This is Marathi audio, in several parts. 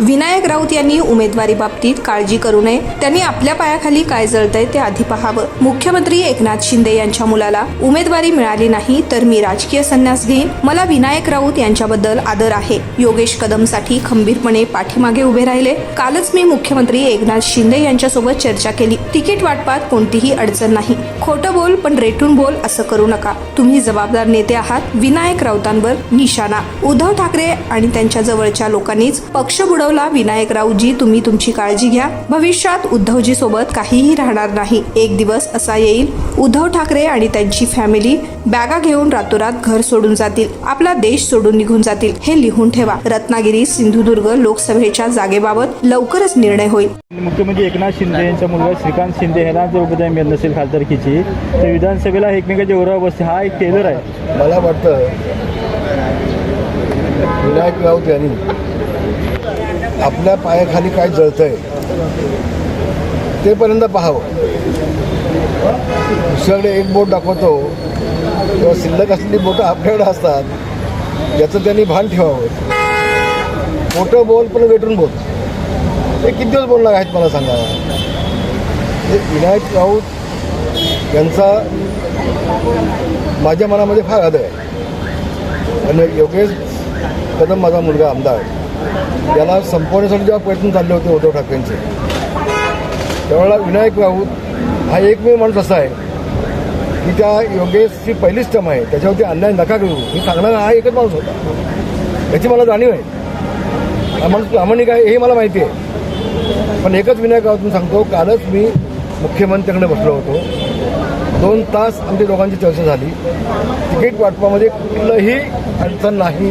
विनायक राऊत यांनी उमेदवारी बाबतीत काळजी करू नये. त्यांनी आपल्या पायाखाली काय जळतंय ते आधी पाहावं. मुख्यमंत्री एकनाथ शिंदे यांच्या मुलाला उमेदवारी मिळाली नाही तर मी राजकीय संन्यास घेईन. मला विनायक राऊत यांच्याबद्दल आदर आहे. योगेश कदमसाठी खंबीरपणे पाठीमागे उभे राहिले. कालच मी मुख्यमंत्री एकनाथ शिंदे यांच्यासोबत चर्चा केली. तिकीट वाटपात कोणतीही अडचण नाही. खोटं बोल पण रेटून बोल असं करू नका. तुम्ही जबाबदार नेते आहात. विनायक राऊतांवर निशाणा. उद्धव ठाकरे आणि त्यांच्या जवळच्या लोकांनीच पक्ष बुडव विनायक राऊतजी तुम्ही तुमची काळजी घ्या. भविष्यात उद्धवजी सोबत काहीही राहणार नाही. एक दिवस असा येईल. उद्धव ठाकरे आणि त्यांची फॅमिली बॅगा घेऊन रातोरात घर सोडून जातील. आपला देश सोडून निघून जातील. हे लिहून ठेवा. रत्नागिरी सिंधुदुर्ग लोकसभेच्या जागेबाबत लवकरच निर्णय होईल. मुख्यमंत्री एकनाथ शिंदे यांचा मुलगा श्रीकांत शिंदे ह्याला जर उपाध्याय मिळत नसेल खासदारकीची तर विधानसभेला एकमेकाची ओरडा बसते. हा एक टेलर आहे. मला वाटतं विनायक राऊत यांनी आपल्या पायाखाली काय जळतंय ते पर्यंत पाहावं. दुसऱ्याकडे एक बोट दाखवतो किंवा शिल्लक असलेली बोटं आपल्याकडे असतात याचं त्यांनी भान ठेवावं. मोठं बोल पण वेटून बोल ते किती दिवस बोलणार आहेत मला सांगा. हे विनायक राऊत यांचा माझ्या मनामध्ये फार आदर आहे. आणि योगेश कदम माझा मुलगा आमदार. याला संपवण्यासाठी जेव्हा प्रयत्न चालले होते उद्धव ठाकरेंचे त्यावेळेला विनायक राऊत हा एकमेव माणूस असा आहे की त्या योगेशची पहिलीच टम आहे त्याच्यावरती अन्याय नका करू. मी सांगणारा हा एकच माणूस होता. याची मला जाणीव आहे. हा माणूस प्रामाणिक आहे हे मला माहिती आहे. पण एकच विनायक राऊतून सांगतो कालच मी मुख्यमंत्र्यांकडे बसलो होतो. दोन तास आमच्या दोघांची चर्चा झाली. तिकीट वाटपामध्ये कुठलंही अडचण नाही.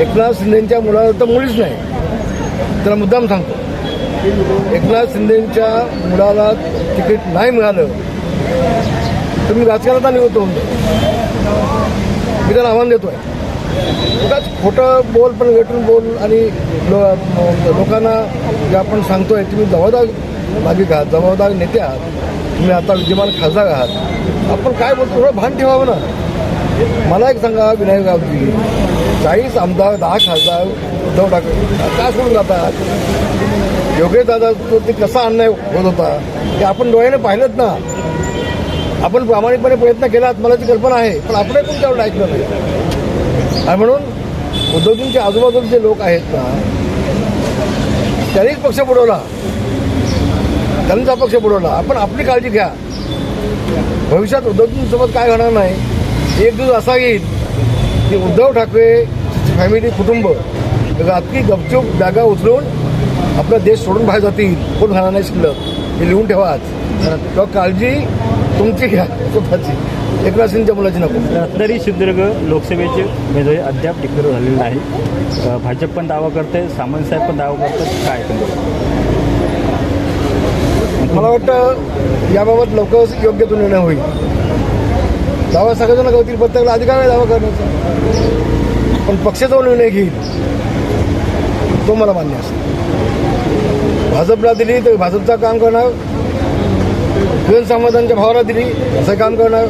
एकनाथ शिंदेच्या मुलाला तर मुळीच नाही. त्याला मुद्दाम सांगतो. एकनाथ शिंदेच्या मुलाला तिकीट नाही मिळालं. तर मी राजकारणात निवडतो मी त्याला आव्हान देतो आहे उगाच खोटं बोल पण वेटून बोल आणि लो लोकांना जे आपण सांगतोय तुम्ही जबाबदार नागरिक आहात जबाबदार नेते आहात. तुम्ही आता विद्यमान खासदार आहात. आपण काय बोलतो? थोडं भान ठेवावं ना. मला एक सांगा विनायक रावजी चाळीस आमदार दहा खासदार उद्धव ठाकरे. का सोडून जातात? योगेश दादा ते कसा अन्याय होत होता? ते आपण डोळ्याने पाहिलंच ना. आपण प्रामाणिकपणे प्रयत्न केलात मला ती कल्पना आहे पण आपण पण त्यावर ऐकलं नाही. आणि म्हणून उद्धवजींच्या आजूबाजूचे जे लोक आहेत ना त्यांनीच पक्ष बुडवला. त्यांचा पक्ष बुडवला. आपण आपली काळजी घ्या. भविष्यात उद्धवजींसोबत काय घडणार नाही? एक दिवस असा येईल की उद्धव ठाकरे फॅमिली कुटुंब रात्री गपचूप बॅगा उचलून आपला देश सोडून बाहेर जातील. कोण राहणार नाही शिल्लक? हे लिहून ठेवा आज. तेव्हा काळजी तुमची घ्या. स्वतःची. एकनाथ शिंदेच्या मुलाची नको. रत्नागिरी सिंधुदुर्ग लोकसभेचे उमेदवारी अद्याप डिक्लेअर झालेली नाही. भाजप पण दावा करते सामंत साहेब पण दावा करतात काय? मला वाटतं याबाबत लवकरच योग्य तो निर्णय होईल. दावा सगळेजण करतील प्रत्येकाला अधिकार आहे दावा करण्याचा. पण पक्ष जो निर्णय घेईल तो मला मान्य असतो भाजपला दिली तर भाजपचं काम करणार. समाधानच्या भावाला दिली असं काम करणार.